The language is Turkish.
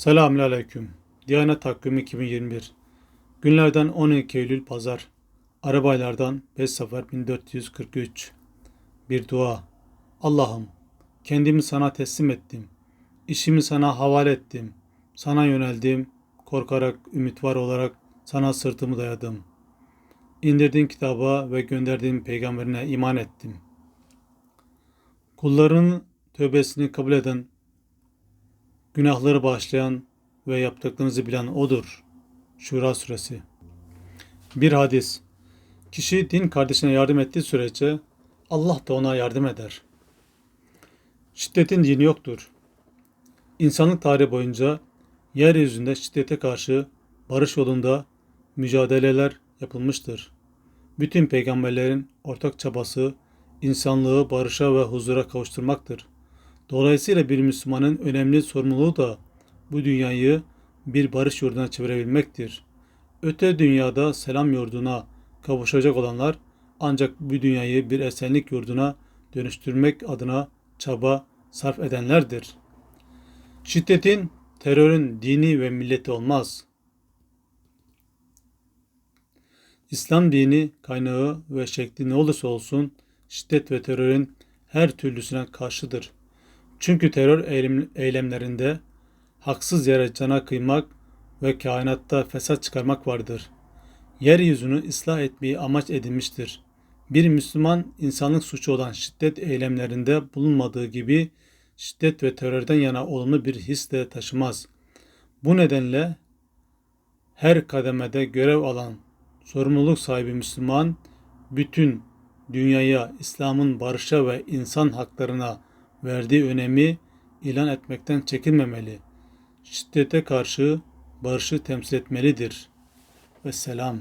Selamünaleyküm. Diyanet Takvimi 2021. Günlerden 12 Eylül Pazar. Arabaylardan 5 Sefer 1443. Bir dua. Allah'ım, kendimi sana teslim ettim. İşimi sana havale ettim. Sana yöneldim. Korkarak, ümit var olarak sana sırtımı dayadım. İndirdiğin kitaba ve gönderdiğin peygamberine iman ettim. Kulların tövbesini kabul eden Günahları bağışlayan ve yaptıklarınızı bilen O'dur. Şura Suresi Bir hadis Kişi din kardeşine yardım ettiği sürece Allah da ona yardım eder. Şiddetin dini yoktur. İnsanlık tarihi boyunca yeryüzünde şiddete karşı barış yolunda mücadeleler yapılmıştır. Bütün peygamberlerin ortak çabası insanlığı barışa ve huzura kavuşturmaktır. Dolayısıyla bir Müslümanın önemli sorumluluğu da bu dünyayı bir barış yurduna çevirebilmektir. Öte dünyada selam yurduna kavuşacak olanlar ancak bu dünyayı bir esenlik yurduna dönüştürmek adına çaba sarf edenlerdir. Şiddetin, terörün dini ve milleti olmaz. İslam dini kaynağı ve şekli ne olursa olsun şiddet ve terörün her türlüsüne karşıdır. Çünkü terör eylem, eylemlerinde haksız yere cana kıymak ve kainatta fesat çıkarmak vardır. Yeryüzünü ıslah etmeyi amaç edinmiştir. Bir Müslüman insanlık suçu olan şiddet eylemlerinde bulunmadığı gibi şiddet ve terörden yana olumlu bir his de taşımaz. Bu nedenle her kademede görev alan sorumluluk sahibi Müslüman bütün dünyaya İslam'ın barışa ve insan haklarına verdiği önemi ilan etmekten çekinmemeli. Şiddete karşı barışı temsil etmelidir. Ve selam.